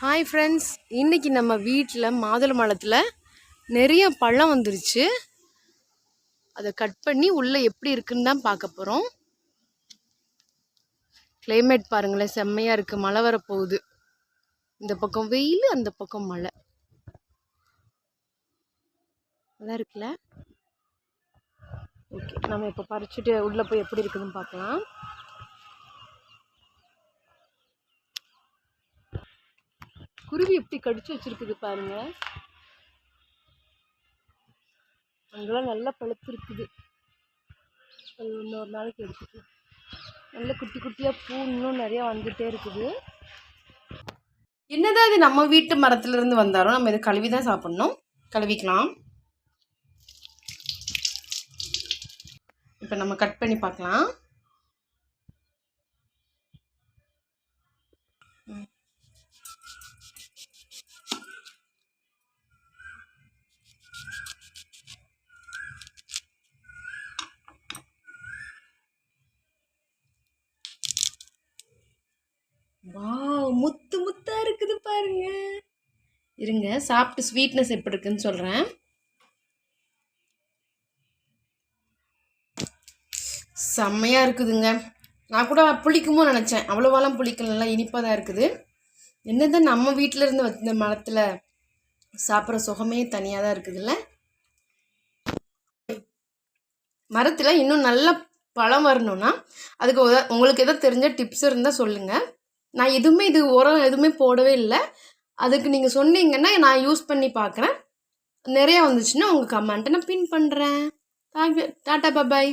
Hi friends இன்றைக்கி நம்ம வீட்டில் மாதுளை மரத்தில் நிறைய பழம் வந்துருச்சு. அதை கட் பண்ணி உள்ளே எப்படி இருக்குன்னு தான் பார்க்க போகிறோம் கிளைமேட் பாருங்களேன் செம்மையாக இருக்குது மழை வரப்போகுது. இந்த பக்கம் வெயில் அந்த பக்கம் மழை. நல்லா இருக்குல்ல? ஓகே நம்ம இப்போ பறிச்சுட்டு உள்ளே போய் எப்படி இருக்குதுன்னு பார்க்கலாம். குருவி எப்படி கடிச்சு வச்சிருக்குது பாருங்க. அங்கெல்லாம் நல்லா பழுத்து இருக்குது அது இன்னொரு நாளைக்கு எடுத்துக்கலாம். நல்ல குட்டி குட்டியாக பூ இன்னும் நிறையா வந்துகிட்டே இருக்குது. என்னதான் இது நம்ம வீட்டு மரத்துல இருந்து வந்தாலும் நம்ம இதை கழுவி தான் சாப்பிட்ணும். கழுவிக்கலாம். இப்போ நம்ம கட் பண்ணி பார்க்கலாம். வாவ் முத்து முத்தா இருக்குது பாருங்க. இருங்க சாப்பிட்டு ஸ்வீட்னஸ் எப்படி இருக்குன்னு சொல்கிறேன் செம்மையாக இருக்குதுங்க. நான் கூட புளிக்குமோ நினச்சேன். அவ்வளோவாலாம் புளிக்கல நல்லா இனிப்பாக தான் இருக்குது. என்னதான் நம்ம வீட்டில் இருந்து வந்த மரத்தில் சாப்பிட்ற சுகமே தனியாக தான் இருக்குதுல்ல? மரத்தில் இன்னும் நல்ல பழம் வரணும்னா அதுக்கு உத- உங்களுக்கு எதாவது தெரிஞ்ச டிப்ஸ் இருந்தால் சொல்லுங்கள் நான் எதுவுமே இது உரம் எதுவுமே போடவே இல்லை. அதுக்கு நீங்கள் சொன்னீங்கன்னா நான் யூஸ் பண்ணி பார்க்குறேன் நிறையா வந்துச்சுன்னா உங்கள் கமெண்ட்டை நான் பின் பண்ணுறேன் டாட்டா பபாய்